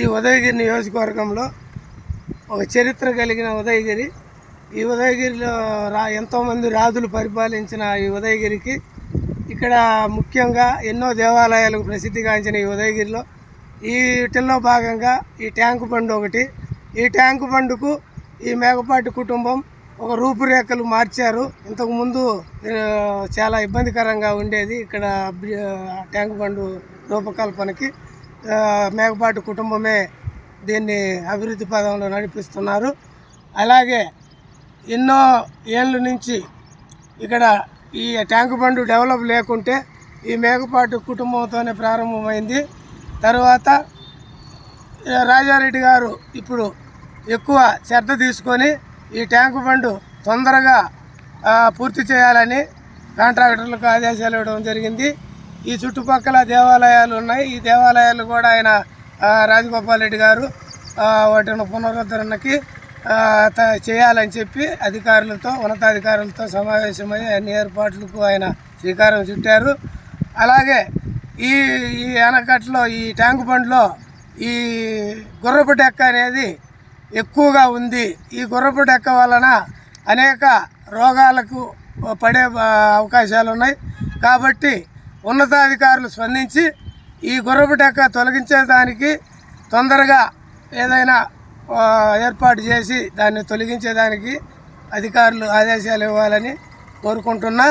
ఈ ఉదయగిరి నియోజకవర్గంలో ఒక చరిత్ర కలిగిన ఉదయగిరి. ఈ ఉదయగిరిలో రా ఎంతోమంది రాజులు పరిపాలించిన ఈ ఉదయగిరికి ఇక్కడ ముఖ్యంగా ఎన్నో దేవాలయాలకు ప్రసిద్ధిగాంచిన ఈ ఉదయగిరిలో ఈ వీటిల్లో భాగంగా ఈ ట్యాంకు బండు ఒకటి. ఈ ట్యాంకు బండుకు ఈ మేకపాటి కుటుంబం ఒక రూపురేఖలు మార్చారు. ఇంతకుముందు చాలా ఇబ్బందికరంగా ఉండేది ఇక్కడ ట్యాంక్ ట్యాంకు బండు రూపకల్పనకి. మేకపాటి కుటుంబమే దీన్ని అభివృద్ధి పదంలో నడిపిస్తున్నారు. అలాగే ఎన్నో ఏళ్ళ నుంచి ఇక్కడ ఈ ట్యాంక్ బండు డెవలప్ లేకుంటే ఈ మేకపాటి కుటుంబంతోనే ప్రారంభమైంది. తర్వాత రాజారెడ్డి గారు ఇప్పుడు ఎక్కువ శ్రద్ధ తీసుకొని ఈ ట్యాంకు బండు తొందరగా పూర్తి చేయాలని కాంట్రాక్టర్లకు ఆదేశాలు ఇవ్వడం జరిగింది. ఈ చుట్టుపక్కల దేవాలయాలు ఉన్నాయి. ఈ దేవాలయాలు కూడా ఆయన రాజగోపాల్ రెడ్డి గారు వాటిని పునరుద్ధరణకి త- చేయాలని చెప్పి అధికారులతో ఉన్నతాధికారులతో సమావేశమై అన్ని ఏర్పాట్లకు ఆయన శ్రీకారం చుట్టారు. అలాగే ఈ ఈ ఆనకట్టలో ఈ ట్యాంక్ బండ్లో ఈ గుర్రపు డెక్క అనేది ఎక్కువగా ఉంది. ఈ గుర్రపు డెక్క వలన అనేక రోగాలకు పడే అవకాశాలు ఉన్నాయి. కాబట్టి ఉన్నతాధికారులు స్పందించి ఈ గుర్రపు డెక్క తొలగించేదానికి తొందరగా ఏదైనా ఏర్పాటు చేసి దాన్ని తొలగించేదానికి అధికారులు ఆదేశాలు ఇవ్వాలని కోరుకుంటున్నా.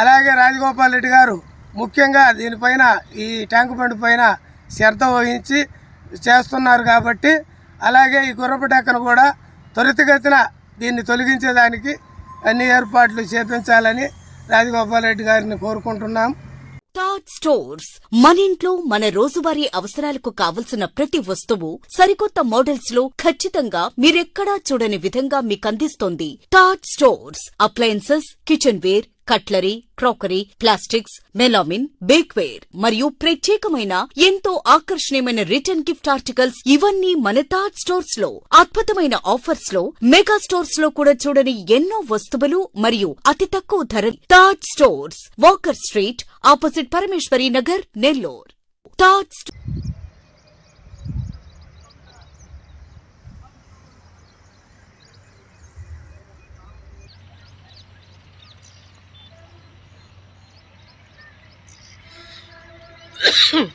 అలాగే రాజగోపాల్ రెడ్డి గారు ముఖ్యంగా దీనిపైన ఈ ట్యాంకు బండి పైన శ్రద్ధ వహించి చేస్తున్నారు కాబట్టి అలాగే ఈ గుర్రపు డెక్కను కూడా త్వరితగతిన దీన్ని తొలగించేదానికి అన్ని ఏర్పాట్లు చేపించాలని రాజగోపాల్ రెడ్డి గారిని కోరుకుంటున్నాం. థాట్ స్టోర్స్ మన ఇంట్లో మన రోజువారీ అవసరాలకు కావలసిన ప్రతి వస్తువు సరికొత్త మోడల్స్లో ఖచ్చితంగా మీరెక్కడా చూడని విధంగా మీకందిస్తోంది thought stores appliances kitchenware cutlery crockery plastics melamine bakeware మరియు ప్రత్యేకమైన ఎంతో ఆకర్షణీయమైన రిటర్న్ గిఫ్ట్ ఆర్టికల్స్ ఇవన్నీ మన తాజ్ స్టోర్స్లో అద్భుతమైన ఆఫర్స్లో మెగా స్టోర్స్లో కూడా చూడని ఎన్నో వస్తువులు మరియు అతి తక్కువ ధర Taj stores Walker Street opposite Parameswari Nagar Nellore. Taj 哼